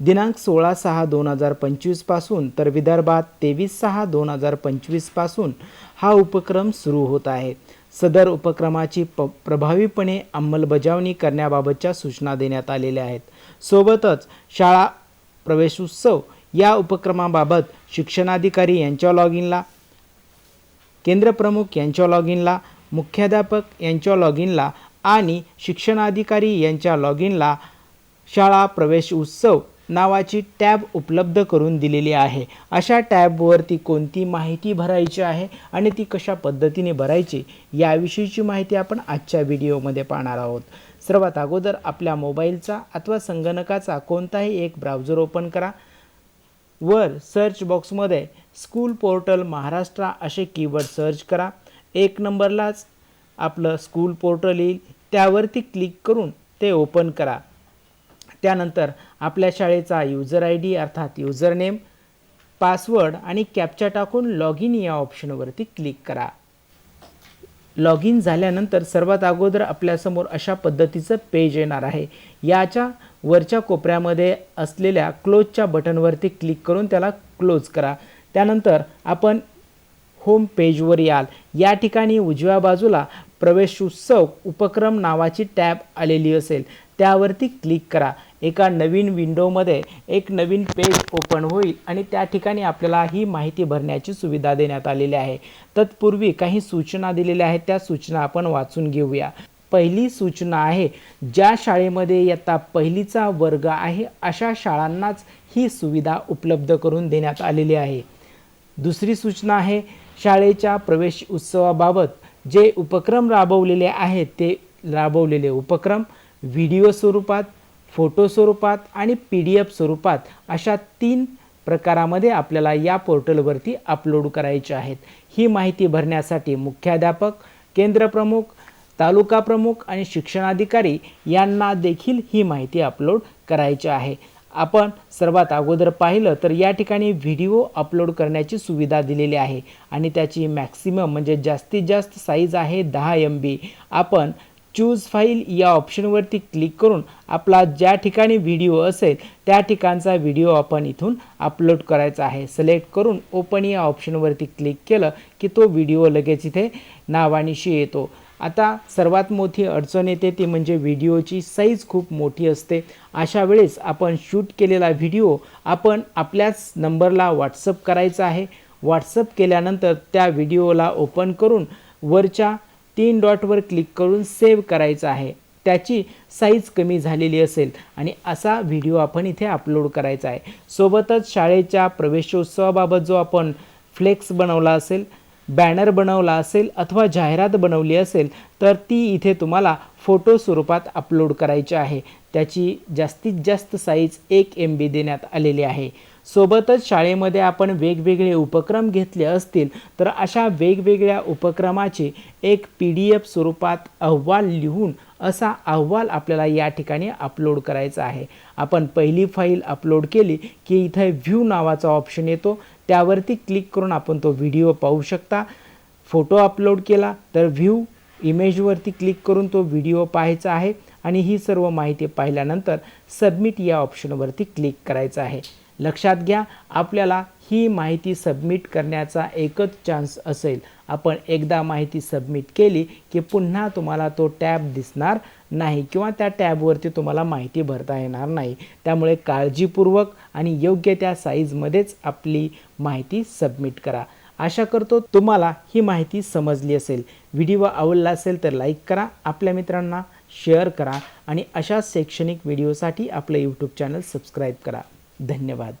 दिनांक सोळा सहा दोन हजार पंचवीसपासून तर विदर्भात तेवीस सहा दोन हजार पंचवीसपासून हा उपक्रम सुरू होत आहे. सदर उपक्रमाची प प्रभावीपणे अंमलबजावणी करण्याबाबतच्या सूचना देण्यात आलेल्या आहेत. सोबतच शाळा प्रवेशोत्सव या उपक्रमाबाबत शिक्षणाधिकारी यांच्या लॉग इनला केंद्रप्रमुख यांच्या लॉग इनला मुख्याध्यापक यांच्या लॉग इनला आणि शिक्षणाधिकारी यांच्या लॉग इनला शाळा प्रवेश उत्सव नावाची टॅब उपलब्ध करून दिलेली आहे. अशा टॅबवरती कोणती माहिती भरायची आहे आणि ती कशा पद्धतीने भरायची याविषयीची माहिती आपण आजच्या व्हिडिओमध्ये पाहणार आहोत. सर्वात अगोदर आपल्या मोबाईलचा अथवा संगणकाचा कोणताही एक ब्राउझर ओपन करा. वर सर्च बॉक्समध्ये स्कूल पोर्टल महाराष्ट्र असे कीवर्ड सर्च करा. एक नंबरलाच आपलं स्कूल पोर्टल येईल. त्यावरती क्लिक करून ते ओपन करा. त्यानंतर आपल्या शाळेचा युजर आय डी अर्थात युजर नेम पासवर्ड आणि कॅप्चा टाकून लॉग इन या ऑप्शनवरती क्लिक करा. लॉग इन झाल्यानंतर सर्वात अगोदर आपल्यासमोर अशा पद्धतीचं पेज येणार आहे. याच्या वरच्या कोपऱ्यामध्ये असलेल्या क्लोजच्या बटनवरती क्लिक करून त्याला क्लोज करा. त्यानंतर आपण होम पेजवर याल. या ठिकाणी उजव्या बाजूला प्रवेश उत्सव उपक्रम नावाची टॅब आलेली असेल. त्यावरती क्लिक करा. एका नवीन विंडोमध्ये एक नवीन पेज ओपन होईल आणि त्या ठिकाणी आपल्याला ही माहिती भरण्याची सुविधा देण्यात आलेली आहे. तत्पूर्वी काही सूचना दिलेल्या आहेत. त्या सूचना आपण वाचून घेऊया. पहिली सूचना आहे ज्या शाळेमध्ये इयत्ता पहिलीचा वर्ग आहे अशा शाळांनाच ही सुविधा उपलब्ध करून देण्यात आलेली आहे. दुसरी सूचना आहे शाळेच्या प्रवेश उत्सवाबाबत जे उपक्रम राबवलेले आहेत ते राबवलेले उपक्रम व्हिडिओ स्वरूपात फोटो स्वरूपात आणि पी डी एफ स्वरूपात अशा तीन प्रकारामध्ये आपल्याला या पोर्टलवरती अपलोड करायचे आहेत. ही माहिती भरण्यासाठी मुख्याध्यापक केंद्रप्रमुख तालुका प्रमुख आणि शिक्षणाधिकारी यांना देखील ही माहिती अपलोड करायची आहे. आपण सर्वात अगोदर पाहिलं तर या ठिकाणी व्हिडिओ अपलोड करण्याची सुविधा दिलेली आहे आणि त्याची मॅक्सिमम म्हणजे जास्तीत जास्त साईज आहे दहा एम बी आपण चूज फाईल या ऑप्शनवरती क्लिक करून आपला ज्या ठिकाणी व्हिडिओ असेल त्या ठिकाणचा व्हिडिओ आपण इथून अपलोड करायचा आहे. सिलेक्ट करून ओपन या ऑप्शनवरती क्लिक केलं की तो व्हिडिओ लगेच इथे नावानिशी येतो. आता सर्वात मोठी अडचण येते ती म्हणजे व्हिडिओची साईज खूप मोठी असते. अशा वेळेस आपण शूट केलेला व्हिडिओ आपण आपल्याच नंबरला व्हॉट्सअप करायचा आहे. व्हॉट्सअप केल्यानंतर त्या व्हिडिओला ओपन करून वरच्या तीन डॉटवर क्लिक करून सेव्ह करायचं आहे. त्याची साईज कमी झालेली असेल आणि असा व्हिडिओ आपण इथे अपलोड करायचा आहे. सोबतच शाळेच्या प्रवेशोत्सवाबाबत जो आपण फ्लेक्स बनवला असेल बॅनर बनवला असेल अथवा जाहिरात बनवली असेल तर ती इथे तुम्हाला फोटो स्वरूपात अपलोड करायची आहे. त्याची जास्तीत जास्त साईज एक एम बी देण्यात आलेली आहे. सोबतच शाळेमध्ये आपण वेगवेगळे उपक्रम घेतले असतील तर अशा वेगवेगळ्या उपक्रमाचे एक पी डी एफ स्वरूपात अहवाल लिहून असा अहवाल आपल्याला या ठिकाणी अपलोड करायचा आहे. आपण पहिली फाईल अपलोड केली की इथे व्ह्यू नावाचा ऑप्शन येतो. त्यावरती क्लिक करून आपण तो व्हिडिओ पाहू शकता. फोटो अपलोड केला तर व्ह्यू इमेजवरती क्लिक करून तो व्हिडिओ पाहायचा आहे आणि ही सर्व माहिती पाहिल्यानंतर सबमिट या ऑप्शनवरती क्लिक करायचं आहे. लक्षात घ्या आपल्याला ही माहिती सबमिट करण्याचा एकच चान्स असेल. आपण एकदा माहिती सबमिट केली की पुन्हा तुम्हाला तो टॅब दिसणार नाही किंवा त्या टॅबवरती तुम्हाला माहिती भरता येणार नाही. त्यामुळे काळजीपूर्वक आणि योग्य त्या साईजमध्येच आपली माहिती सबमिट करा. आशा करतो तुम्हाला ही माहिती समजली असेल. व्हिडिओ आवडला असेल तर लाईक करा आपल्या मित्रांना शेअर करा आणि अशा शैक्षणिक व्हिडिओसाठी आपलं यूट्यूब चॅनल सबस्क्राईब करा. धन्यवाद.